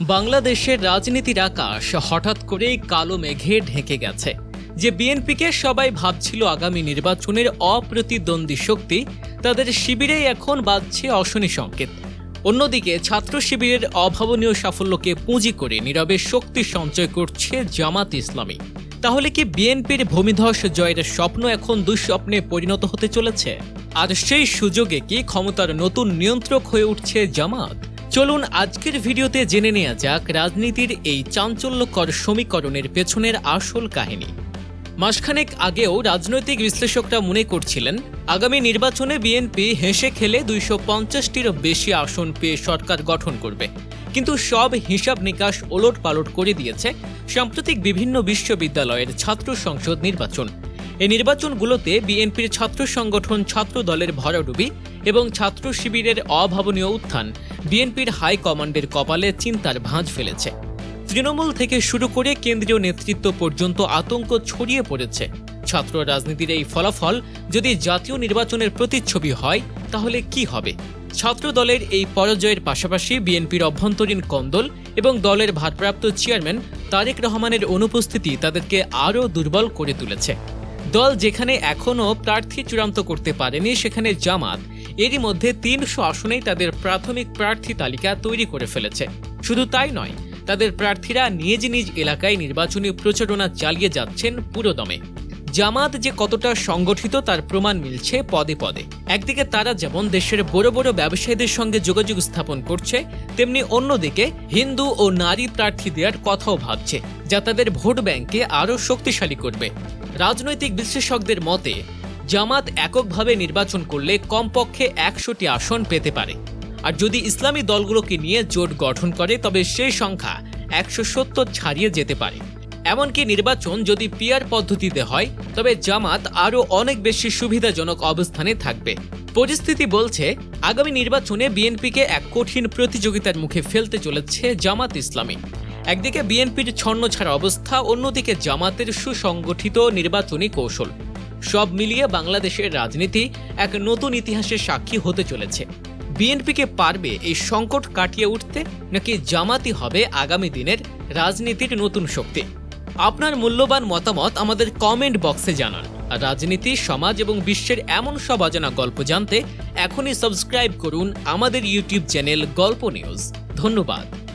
বাংলাদেশের রাজনীতির আকাশ হঠাৎ করেই কালো মেঘে ঢেকে গেছে। যে বিএনপিকে সবাই ভাবছিল আগামী নির্বাচনের অপ্রতিদ্বন্দ্বী শক্তি, তাদের শিবিরেই এখন বাজছে অশনি সংকেত। অন্যদিকে ছাত্র শিবিরের অভাবনীয় সাফল্যকে পুঁজি করে নীরবে শক্তি সঞ্চয় করছে জামাত ইসলামী। তাহলে কি বিএনপির ভূমিধস জয়ের স্বপ্ন এখন দুঃস্বপ্নে পরিণত হতে চলেছে? আর সেই সুযোগে কি ক্ষমতার নতুন নিয়ন্ত্রক হয়ে উঠছে জামাত? চলুন আজকের ভিডিওতে জেনে নেওয়া যাক রাজনীতির এই চাঞ্চল্যকর সমীকরণের পেছনের আসল কাহিনী। মাসখানেক আগেও রাজনৈতিক বিশ্লেষকরা মনে করছিলেন, আগামী নির্বাচনে বিএনপি হেসে খেলে দুইশো পঞ্চাশটিরও বেশি আসন পেয়ে সরকার গঠন করবে। কিন্তু সব হিসাব নিকাশ ওলট পালট করে দিয়েছে সাম্প্রতিক বিভিন্ন বিশ্ববিদ্যালয়ের ছাত্র সংসদ নির্বাচন। এই নির্বাচনগুলোতে বিএনপির ছাত্র সংগঠন ছাত্র দলের ভরাডুবি এবং ছাত্র শিবিরের অভাবনীয় উত্থান বিএনপির হাইকমান্ডের কপালে চিন্তার ভাঁজ ফেলেছে। তৃণমূল থেকে শুরু করে কেন্দ্রীয় নেতৃত্ব পর্যন্ত আতঙ্ক ছড়িয়ে পড়েছে। ছাত্র রাজনীতির এই ফলাফল যদি জাতীয় নির্বাচনের প্রতিচ্ছবি হয়, তাহলে কি হবে? ছাত্র দলের এই পরাজয়ের পাশাপাশি বিএনপির অভ্যন্তরীণ কন্দল এবং দলের ভারপ্রাপ্ত চেয়ারম্যান তারেক রহমানের অনুপস্থিতি তাদেরকে আরও দুর্বল করে তুলেছে। দল যেখানে এখনও প্রার্থী চূড়ান্ত করতে পারেনি, সেখানে জামাত এরই মধ্যে তিনশো আসনেই তাদের প্রাথমিক প্রার্থী তালিকা তৈরি করে ফেলেছে। শুধু তাই নয়, তাদের প্রার্থীরা নিজ নিজ এলাকায় নির্বাচনী প্রচারণা চালিয়ে যাচ্ছেন পুরোদমে। জামাত যে কতটা সংগঠিত তার প্রমাণ মিলছে পদে পদে। একদিকে তারা যেমন দেশের বড় বড় ব্যবসায়ীদের সঙ্গে যোগাযোগ স্থাপন করছে, তেমনি অন্যদিকে হিন্দু ও নারী প্রার্থী দেওয়ার কথাও ভাবছে, যা তাদের ভোট ব্যাংকে আরও শক্তিশালী করবে। রাজনৈতিক বিশ্লেষকদের মতে জামাত এককভাবে নির্বাচন করলে কমপক্ষে একশোটি আসন পেতে পারে। আর যদি ইসলামী দলগুলোকে নিয়ে জোট গঠন করে, তবে সেই সংখ্যা একশো সত্তর ছাড়িয়ে যেতে পারে। এমনকি নির্বাচন যদি পিয়ার পদ্ধতিতে হয়, তবে জামাত আরও অনেক বেশি সুবিধাজনক অবস্থানে থাকবে। পরিস্থিতি বলছে, আগামী নির্বাচনে বিএনপিকে এক কঠিন প্রতিযোগিতার মুখে ফেলতে চলেছে জামাত ইসলামী। একদিকে বিএনপির ছন্ন ছাড়া অবস্থা, অন্যদিকে জামাতের সুসংগঠিত নির্বাচনী কৌশল। সব মিলিয়ে বাংলাদেশের রাজনীতি এক নতুন ইতিহাসের সাক্ষী হতে চলেছে। বিএনপিকে পারবে এই সংকট কাটিয়ে উঠতে নাকি জামাতি হবে আগামী দিনের রাজনীতির নতুন শক্তি? আপনার মূল্যবান মতামত আমাদের কমেন্ট বক্সে জানান। আর রাজনীতি, সমাজ এবং বিশ্বের এমন সব অজানা গল্প জানতে এখনই সাবস্ক্রাইব করুন আমাদের ইউটিউব চ্যানেল গল্প নিউজ ধন্যবাদ।